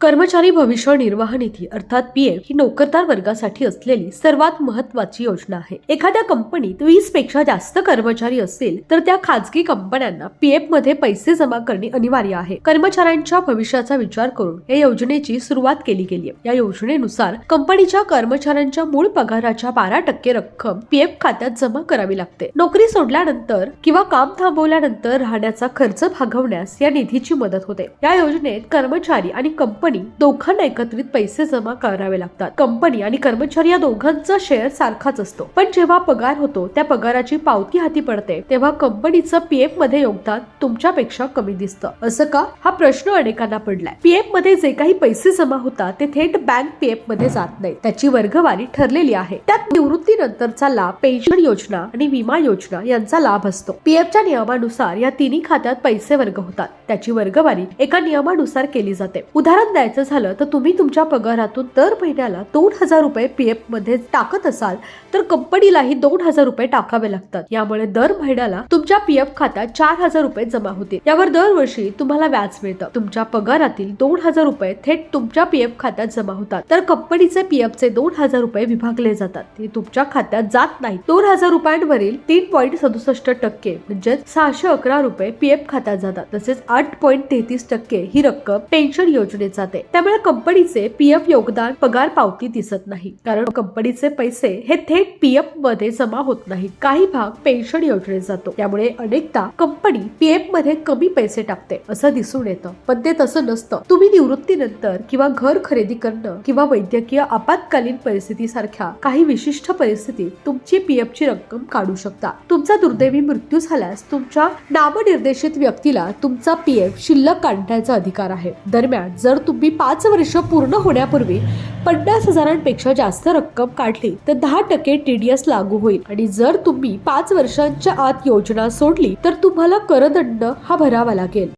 कर्मचारी भविष्य निर्वाह निधी अर्थात पीएफ ही नोकरदार वर्गासाठी असलेली सर्वात महत्वाची योजना आहे. एखाद्या कंपनीत वीसपेक्षा जास्त कर्मचारी असतील तर त्या खाजगी कंपन्यांना पीएफमध्ये पैसे जमा करणे अनिवार्य आहे. कर्मचाऱ्यांच्या भविष्याचा विचार करून या योजनेची सुरुवात केली गेली आहे. या योजनेनुसार कंपनीच्या कर्मचाऱ्यांच्या मूळ पगाराच्या बारा टक्के रक्कम पीएफ खात्यात जमा करावी लागते. नोकरी सोडल्यानंतर किंवा काम थांबवल्यानंतर राहण्याचा खर्च भागवण्यास या निधीची मदत होते. या योजनेत कर्मचारी आणि कंपनी दोघांना एकत्रित पैसे जमा करावे लागतात. कंपनी आणि कर्मचारी या दोघांचा शेअर सारखाच असतो. पण जेव्हा पगार होतो त्या पगाराची पावती हाती पडते तेव्हा कंपनीचं पीएफमध्ये योगदान तुमच्यापेक्षा कमी दिसतं. असं का? हा प्रश्न अनेकांना पडलाय. पीएफमध्ये जे काही पैसे जमा होतात ते थेट बँक पीएफमध्ये जात नाही त्याची वर्गवारी ठरलेली आहे. त्यात निवृत्तीनंतरचा लाभ पेन्शन योजना आणि विमा योजना यांचा लाभ असतो. पीएफच्या नियमानुसार या तिन्ही खात्यात पैसे वर्ग होतात. त्याची वर्गवारी एका नियमानुसार केली जाते. उदाहरण द्यायचं झालं तर तुम्ही तुमच्या पगारातून दर महिन्याला दोन हजार रुपये पीएफमध्ये टाकत असाल तर कंपनीलाही दोन हजार रुपये टाकावे लागतात. यामुळे दर महिन्याला तुमच्या पीएफ खात्यात चार हजार रुपये जमा होतील. यावर दरवर्षी तुम्हाला व्याज मिळतं. तुमच्या पगारातील दोन हजार रुपये थेट तुमच्या पीएफ खात्यात जमा होतात. तर कंपनीचे पीएफ चे दोन हजार रुपये विभागले जातात. ते तुमच्या खात्यात जात नाही दोन हजार रुपयांवरील तीन पॉईंट सदुसष्ट टक्के म्हणजे सहाशे अकरा रुपये पीएफ खात्यात जातात. तसेच आठ पॉईंट तेहतीस टक्के ही रक्कम पेन्शन योजनेत जाते त्यामुळे कंपनीचे पीएफ योगदान पगार पावती दिसत नाही. कारण कंपनीचे पैसे हे थेट पीएफमध्ये जमा होत नाही. काही भाग पेन्शन योजनेत जातो. त्यामुळे अनेकदा कंपनी पीएफमध्ये कमी पैसे टाकते असं दिसून येतं. पण ते तसं नसतं. तुम्ही निवृत्तीनंतर किंवा घर खरेदी करणं किंवा वैद्यकीय आपत्कालीन परिस्थितीसारख्या काही विशिष्ट परिस्थितीत तुमची पीएफ ची रक्कम काढू शकता. तुमचा दुर्दैवी मृत्यू झाल्यास तुमच्या नामनिर्देशित व्यक्तीला तुमचा पीएफ शिल्लक काढण्याचा अधिकार आहे. दरम्यान जर मी पाच वर्ष पूर्ण होण्यापूर्वी पन्नास हजारांपेक्षा जास्त रक्कम काढली तर दहा टक्के टीडीएस लागू होईल. आणि जर तुम्ही पाच वर्षांच्या आत योजना सोडली तर तुम्हाला करदंड हा भरावा लागेल.